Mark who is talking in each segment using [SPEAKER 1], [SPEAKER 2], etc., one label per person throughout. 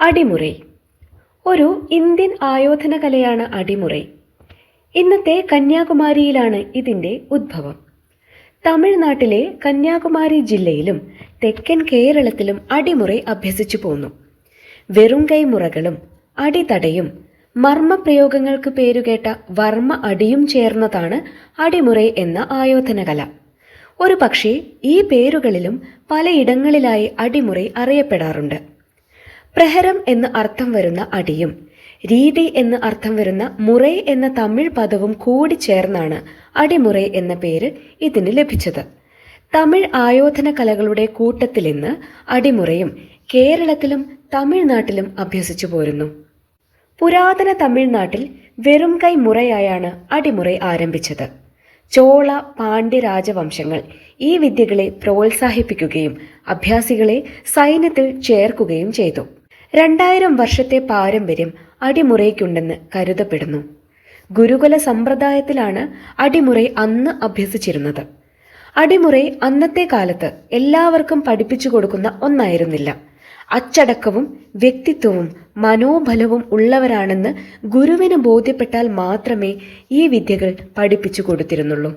[SPEAKER 1] അടിമുറൈ. ഒരു ഇന്ത്യൻ ആയോധന കലയാണ് അടിമുറി. ഇന്നത്തെ കന്യാകുമാരിയിലാണ് ഇതിന്റെ ഉദ്ഭവം തമിഴ്നാട്ടിലെ കന്യാകുമാരി ജില്ലയിലും തെക്കൻ കേരളത്തിലും അടിമുറി അഭ്യസിച്ചു പോന്നു. വെറും കൈമുറകളും അടിതടയും മർമ്മപ്രയോഗങ്ങൾക്ക് പേരുകേട്ട വർമ്മ അടിയും ചേർന്നതാണ് അടിമുറി എന്ന ആയോധന കല ഒരു പക്ഷേ ഈ പേരുകളിലും പലയിടങ്ങളിലായി അടിമുറി അറിയപ്പെടാറുണ്ട്. പ്രഹരം എന്ന് അർത്ഥം വരുന്ന അടിയും. രീതി എന്ന് അർത്ഥം വരുന്ന മുറൈ എന്ന തമിഴ് പദവും കൂടി ചേർന്നാണ് അടിമുറൈ എന്ന പേര് ഇതിന് ലഭിച്ചത്. തമിഴ് ആയോധന കലകളുടെ കൂട്ടത്തിൽ ഇന്ന് അടിമുറയും കേരളത്തിലും തമിഴ്നാട്ടിലും അഭ്യസിച്ചു പോരുന്നു. പുരാതന തമിഴ്നാട്ടിൽ വെറും കൈ മുറയായാണ് അടിമുറൈ ആരംഭിച്ചത്. ചോള പാണ്ഡ്യ രാജവംശങ്ങൾ ഈ വിദ്യകളെ പ്രോത്സാഹിപ്പിക്കുകയും അഭ്യാസികളെ സൈന്യത്തിൽ ചേർക്കുകയും ചെയ്തു. രണ്ടായിരം വർഷത്തെ പാരമ്പര്യം അടിമുറയ്ക്കുണ്ടെന്ന് കരുതപ്പെടുന്നു. ഗുരുകുല സമ്പ്രദായത്തിലാണ് അടിമുറൈ അന്ന് അഭ്യസിച്ചിരുന്നത്. അടിമുറൈ അന്നത്തെ കാലത്ത് എല്ലാവർക്കും പഠിപ്പിച്ചു കൊടുക്കുന്ന ഒന്നായിരുന്നില്ല. അച്ചടക്കവും വ്യക്തിത്വവും മനോബലവും ഉള്ളവരാണെന്ന് ഗുരുവിന് ബോധ്യപ്പെട്ടാൽ മാത്രമേ ഈ വിദ്യകൾ പഠിപ്പിച്ചു കൊടുത്തിരുന്നുള്ളൂ.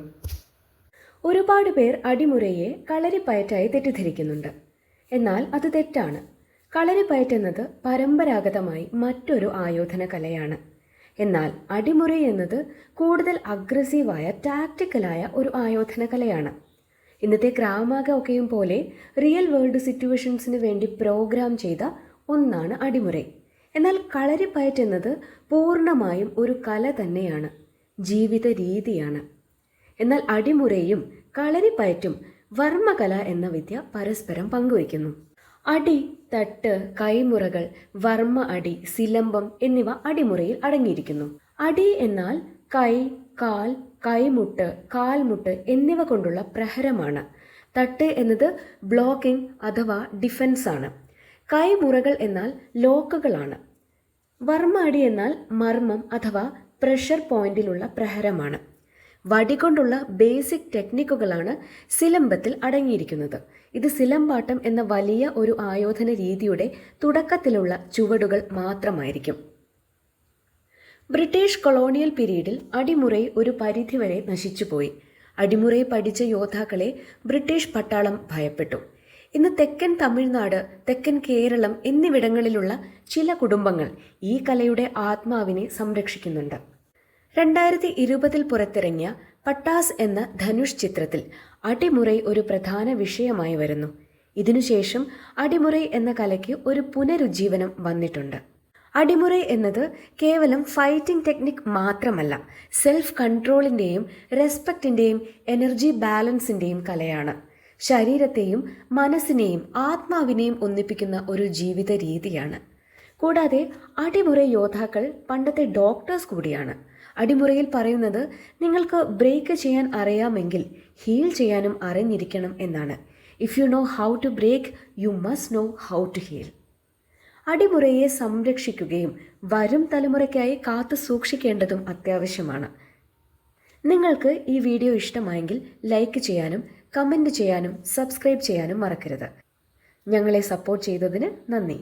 [SPEAKER 1] ഒരുപാട് പേർ അടിമുറയെ കളരിപ്പയറ്റായി തെറ്റിദ്ധരിക്കുന്നുണ്ട്. എന്നാൽ അത് തെറ്റാണ്. കളരിപ്പയറ്റ് എന്നത് പരമ്പരാഗതമായി മറ്റൊരു ആയോധന കലയാണ് എന്നാൽ അടിമുറി എന്നത് കൂടുതൽ അഗ്രസീവായ ടാക്റ്റിക്കലായ ഒരു ആയോധന കലയാണ് ഇന്നത്തെ ക്രാമാക ഒക്കെയും പോലെ റിയൽ വേൾഡ് സിറ്റുവേഷൻസിന് വേണ്ടി പ്രോഗ്രാം ചെയ്ത ഒന്നാണ് അടിമുറി. എന്നാൽ കളരിപ്പയറ്റ് എന്നത് പൂർണമായും ഒരു കല തന്നെയാണ് ജീവിത രീതിയാണ്. എന്നാൽ അടിമുറയും കളരിപ്പയറ്റും വർമ്മകല എന്ന വിദ്യ പരസ്പരം പങ്കുവയ്ക്കുന്നു. അടി തട്ട് കൈമുറകൾ വർമ്മ അടി സിലമ്പം എന്നിവ അടിമുറയിൽ അടങ്ങിയിരിക്കുന്നു. അടി എന്നാൽ കൈ കാൽ കൈമുട്ട് കാൽമുട്ട് എന്നിവ കൊണ്ടുള്ള പ്രഹരമാണ്. തട്ട് എന്നത് ബ്ലോക്കിംഗ് അഥവാ ഡിഫൻസ് ആണ്. കൈമുറകൾ എന്നാൽ ലോക്കുകളാണ്. വർമ്മ അടി എന്നാൽ മർമ്മം അഥവാ പ്രഷർ പോയിന്റിലുള്ള പ്രഹരമാണ്. വടികൊണ്ടുള്ള ബേസിക് ടെക്നിക്കുകളാണ് സിലമ്പത്തിൽ അടങ്ങിയിരിക്കുന്നത്. ഇത് സിലമ്പാട്ടം എന്ന വലിയ ഒരു ആയോധന രീതിയുടെ തുടക്കത്തിലുള്ള ചുവടുകൾ മാത്രമായിരിക്കും. ബ്രിട്ടീഷ് കൊളോണിയൽ പീരീഡിൽ അടിമുറൈ ഒരു പരിധിവരെ നശിച്ചുപോയി. അടിമുറൈ പഠിച്ച യോദ്ധാക്കളെ ബ്രിട്ടീഷ് പട്ടാളം ഭയപ്പെട്ടു. ഇന്ന് തെക്കൻ തമിഴ്നാട് തെക്കൻ കേരളം എന്നിവിടങ്ങളിലുള്ള ചില കുടുംബങ്ങൾ ഈ കലയുടെ ആത്മാവിനെ സംരക്ഷിക്കുന്നുണ്ട്. രണ്ടായിരത്തി ഇരുപതിൽ പുറത്തിറങ്ങിയ പട്ടാസ് എന്ന ധനുഷ് ചിത്രത്തിൽ അടിമുറൈ ഒരു പ്രധാന വിഷയമായി വരുന്നു. ഇതിനുശേഷം അടിമുറൈ എന്ന കലയ്ക്ക് ഒരു പുനരുജ്ജീവനം വന്നിട്ടുണ്ട്. അടിമുറൈ എന്നത് കേവലം ഫൈറ്റിംഗ് ടെക്നിക് മാത്രമല്ല സെൽഫ് കൺട്രോളിന്റെയും റെസ്പെക്റ്റിന്റെയും എനർജി ബാലൻസിന്റെയും കലയാണ്. ശരീരത്തെയും മനസ്സിനെയും ആത്മാവിനെയും ഒന്നിപ്പിക്കുന്ന ഒരു ജീവിത രീതിയാണ് കൂടാതെ അടിമുറ യോദ്ധാക്കൾ പണ്ടത്തെ ഡോക്ടേഴ്സ് കൂടിയാണ്. അടിമുറയിൽ പറയുന്നത് നിങ്ങൾക്ക് ബ്രേക്ക് ചെയ്യാൻ അറിയാമെങ്കിൽ ഹീൽ ചെയ്യാനും അറിഞ്ഞിരിക്കണം എന്നാണ്. If you know how to break you must know how to heal അടിമുറയെ സംരക്ഷിക്കുകയും വരും തലമുറയ്ക്കായി കാത്തു സൂക്ഷിക്കേണ്ടതും അത്യാവശ്യമാണ്. നിങ്ങൾക്ക് ഈ വീഡിയോ ഇഷ്ടമായെങ്കിൽ ലൈക്ക് ചെയ്യാനും കമന്റ് ചെയ്യാനും സബ്സ്ക്രൈബ് ചെയ്യാനും മറക്കരുത്. ഞങ്ങളെ സപ്പോർട്ട് ചെയ്തതിന് നന്ദി.